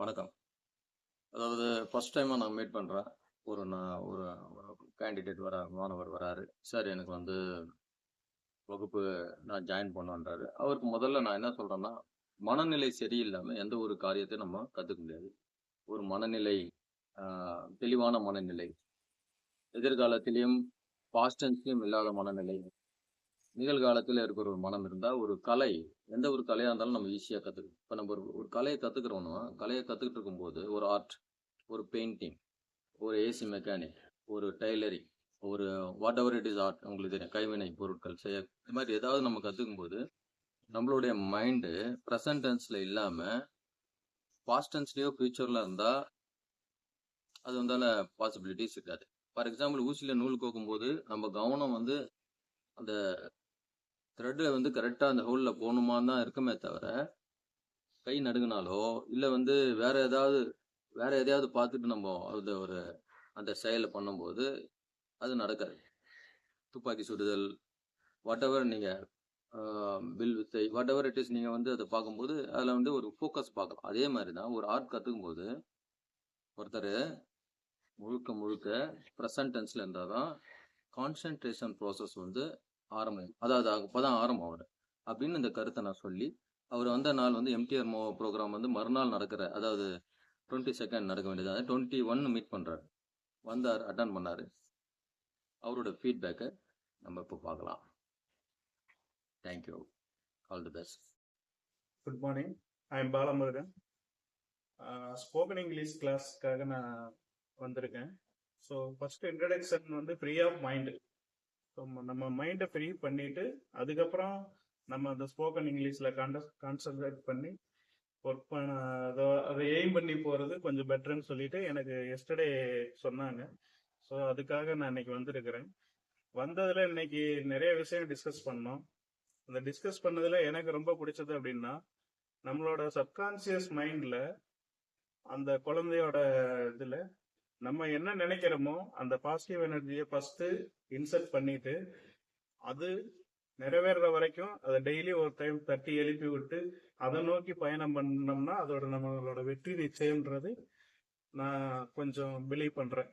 வணக்கம். அதாவது ஃபர்ஸ்ட் டைமாக நான் மீட் பண்ணுறேன் ஒரு நான் ஒரு கேண்டிடேட் வர மாணவர் வராரு. சார் எனக்கு வந்து வகுப்பு நான் ஜாயின் பண்ணுன்றாரு. அவருக்கு முதல்ல நான் என்ன சொல்கிறேன்னா மனநிலை சரியில்லாமல் எந்த ஒரு காரியத்தையும் நம்ம கற்றுக்க முடியாது. ஒரு மனநிலை தெளிவான மனநிலை. எதிர்காலத்திலையும் பாஸ்டன்ஸ்லையும் இல்லாத மனநிலை. நிகழ்காலத்தில் இருக்கிற ஒரு மனம் இருந்தால் ஒரு கலை எந்த ஒரு கலையாக இருந்தாலும் நம்ம ஈஸியாக கற்றுக்கணும் இப்போ நம்ம ஒரு ஒரு கலையை கற்றுக்கிறோன்னா கலையை கற்றுக்கிட்டு இருக்கும்போது ஒரு ஆர்ட் ஒரு பெயிண்டிங் ஒரு ஏசி மெக்கானிக் ஒரு டைலரிங் ஒரு whatever it is art உங்களுக்கு தெரியும். கைவினை பொருட்கள் செய்ய இது மாதிரி ஏதாவது நம்ம கற்றுக்கும் போது நம்மளுடைய மைண்டு ப்ரெசன்ட் டென்ஸில் இல்லாமல் பாஸ்ட் டென்ஸ்லேயோ ஃப்யூச்சரில் இருந்தால் அது வந்தால பாசிபிலிட்டிஸ் இருக்காது. ஃபார் எக்ஸாம்பிள் ஊசியில் நூல் கோக்கும்போது நம்ம கவனம் வந்து அந்த த்ரெட்டில் வந்து கரெக்டாக அந்த ஹோலில் போகணுமான்னு தான் இருக்குமே தவிர கை நடுங்கினாலோ இல்லை வந்து வேற ஏதாவது வேற எதையாவது பார்த்துட்டு நம்ம அது ஒரு அந்த செயலை பண்ணும்போது அது நடக்காது. துப்பாக்கி சுடுதல் வாட் எவர் நீங்கள் வில் வித்தை வாட் எவர் இட் இஸ் நீங்கள் வந்து அதை பார்க்கும்போது அதில் வந்து ஒரு ஃபோக்கஸ் பார்க்கலாம். அதே மாதிரி தான் ஒரு ஆர்ட் கற்றுக்கும் போது ஒருத்தர் முழுக்க முழுக்க ப்ரெசன்ட் டென்ஸில் இருந்தால் தான் கான்சென்ட்ரேஷன் ப்ராசஸ் வந்து ஆரம்பம் அதாவது அப்போதான் ஆரம்பம் அவர். அப்படின்னு இந்த கருத்தை நான் சொல்லி அவர் வந்த நாள் வந்து எம்டிஆர் மோ ப்ரோக்ராம் வந்து மறுநாள் நடக்கிற அதாவது டுவெண்ட்டி செகண்ட் நடக்க வேண்டியது. டுவெண்ட்டி ஒன் மீட் பண்ணுறாரு வந்தார் அட்டன் பண்ணார். அவரோட ஃபீட்பேக்கை நம்ம இப்போ பார்க்கலாம். Thank you all the best good morning I am Balamurugan spoken English கிளாஸ்க்காக நான் வந்திருக்கேன். ஸோ ஃபர்ஸ்ட் இன்ட்ரடக்ஷன் வந்து ஃப்ரீ ஆஃப் மைண்டு ஸோ நம்ம மைண்டை ஃப்ரீ பண்ணிட்டு அதுக்கப்புறம் நம்ம அந்த ஸ்போக்கன் இங்கிலீஷில் கான்ட கான்சன்ட்ரேட் பண்ணி ஒர்க் பண்ண அதை அதை எய்ம் பண்ணி போகிறது கொஞ்சம் பெட்டர்னு சொல்லிட்டு எனக்கு எஸ்டர்டே சொன்னாங்க. ஸோ அதுக்காக நான் இன்னைக்கு வந்திருக்கிறேன். வந்ததில் இன்னைக்கு நிறைய விஷயம் டிஸ்கஸ் பண்ணோம். அந்த டிஸ்கஸ் பண்ணதில் எனக்கு ரொம்ப பிடிச்சது அப்படின்னா நம்மளோட சப்கான்சியஸ் மைண்டில் அந்த குழந்தையோட இதில் நம்ம என்ன நினைக்கிறோமோ அந்த பாசிட்டிவ் எனர்ஜியை ஃபர்ஸ்ட் இன்சர்ட் பண்ணிட்டு அது நிறைவேற வரைக்கும் அதை டெய்லி ஒரு டைம் தட்டி எழுப்பி விட்டு அதை நோக்கி பயணம் பண்ணோம்னா அதோட நம்மளோட வெற்றி நிச்சயம்ன்றது நான் கொஞ்சம் பிலீவ் பண்றேன்.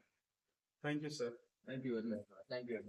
Thank you sir thank you very much thank you